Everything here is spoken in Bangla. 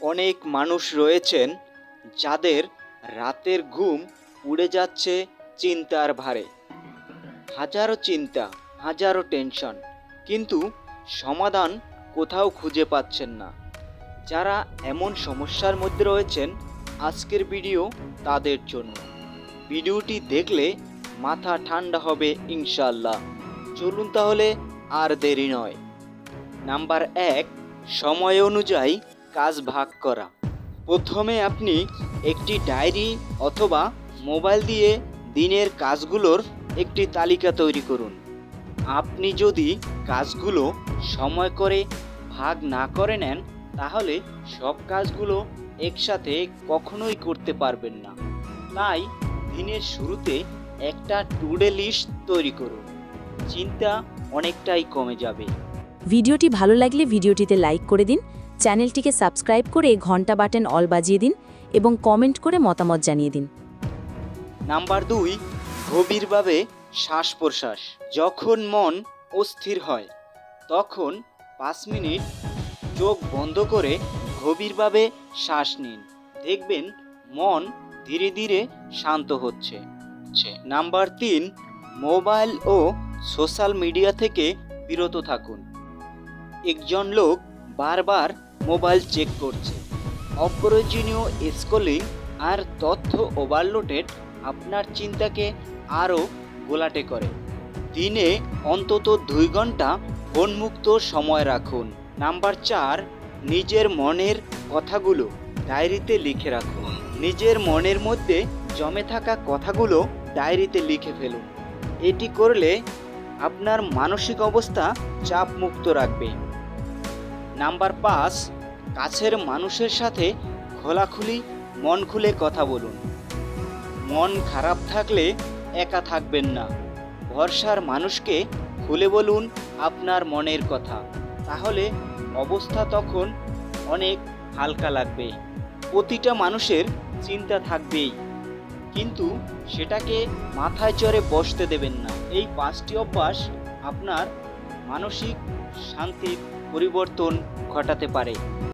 অনেক মানুষ রয়েছেন যাদের রাতের ঘুম উড়ে যাচ্ছে চিন্তার ভারে। হাজারো চিন্তা, হাজারো টেনশন, কিন্তু সমাধান কোথাও খুঁজে পাচ্ছেন না। যারা এমন সমস্যার মধ্যে রয়েছেন, আজকের ভিডিও তাদের জন্য। ভিডিওটি দেখলে মাথা ঠান্ডা হবে ইনশাল্লাহ চলুন তাহলে আর দেরি নয়। নাম্বার এক, সময় অনুযায়ী কাজ ভাগ করা। প্রথমে আপনি একটি ডায়েরি অথবা মোবাইল দিয়ে দিনের কাজগুলোর একটি তালিকা তৈরি করুন। আপনি যদি কাজগুলো সময় করে ভাগ না করে নেন, তাহলে সব কাজগুলো একসাথে কখনোই করতে পারবেন না। তাই দিনের শুরুতে একটা টুডে লিস্ট তৈরি করুন। চিন্তা অনেকটাই কমে যাবে। ভিডিওটি ভালো লাগলে ভিডিওটিতে লাইক করে দিন চ্যানেলটিকে সাবস্ক্রাইব করে ঘণ্টা বাটন অল বাজিয়ে দিন এবং কমেন্ট করে মতামত জানিয়ে দিন। নাম্বার দুই, গভীরভাবে শ্বাস প্রশ্বাস যখন মন অস্থির হয়, তখন পাঁচ মিনিট চোখ বন্ধ করে গভীরভাবে শ্বাস নিন। দেখবেন মন ধীরে ধীরে শান্ত হচ্ছে। নাম্বার তিন, মোবাইল ও সোশ্যাল মিডিয়া থেকে বিরত থাকুন। একজন লোক বারবার মোবাইল চেক করছে। অপ্রয়োজনীয় স্কলিং আর তথ্য ওভারলোডেড আপনার চিন্তাকে আরও গোলাটে করে। দিনে অন্তত দুই ঘণ্টা ফোনমুক্ত সময় রাখুন। নাম্বার চার, নিজের মনের কথাগুলো ডায়েরিতে লিখে রাখুন। নিজের মনের মধ্যে জমে থাকা কথাগুলো ডায়েরিতে লিখে ফেলুন। এটি করলে আপনার মানসিক অবস্থা চাপমুক্ত রাখবে। নাম্বার পাঁচ, কাছের মানুষের সাথে খোলাখুলি মন খুলে কথা বলুন। মন খারাপ থাকলে একা থাকবেন না। ভরসার মানুষকে খুলে বলুন আপনার মনের কথা। তাহলে অবস্থা তখন অনেক হালকা লাগবে। প্রতিটা মানুষের চিন্তা থাকবেই। কিন্তু সেটাকে মাথায় চড়ে বসতে দেবেন না। এই পাঁচটি অভ্যাস আপনার মানসিক শান্তির পরিবর্তন ঘটাতে পারে।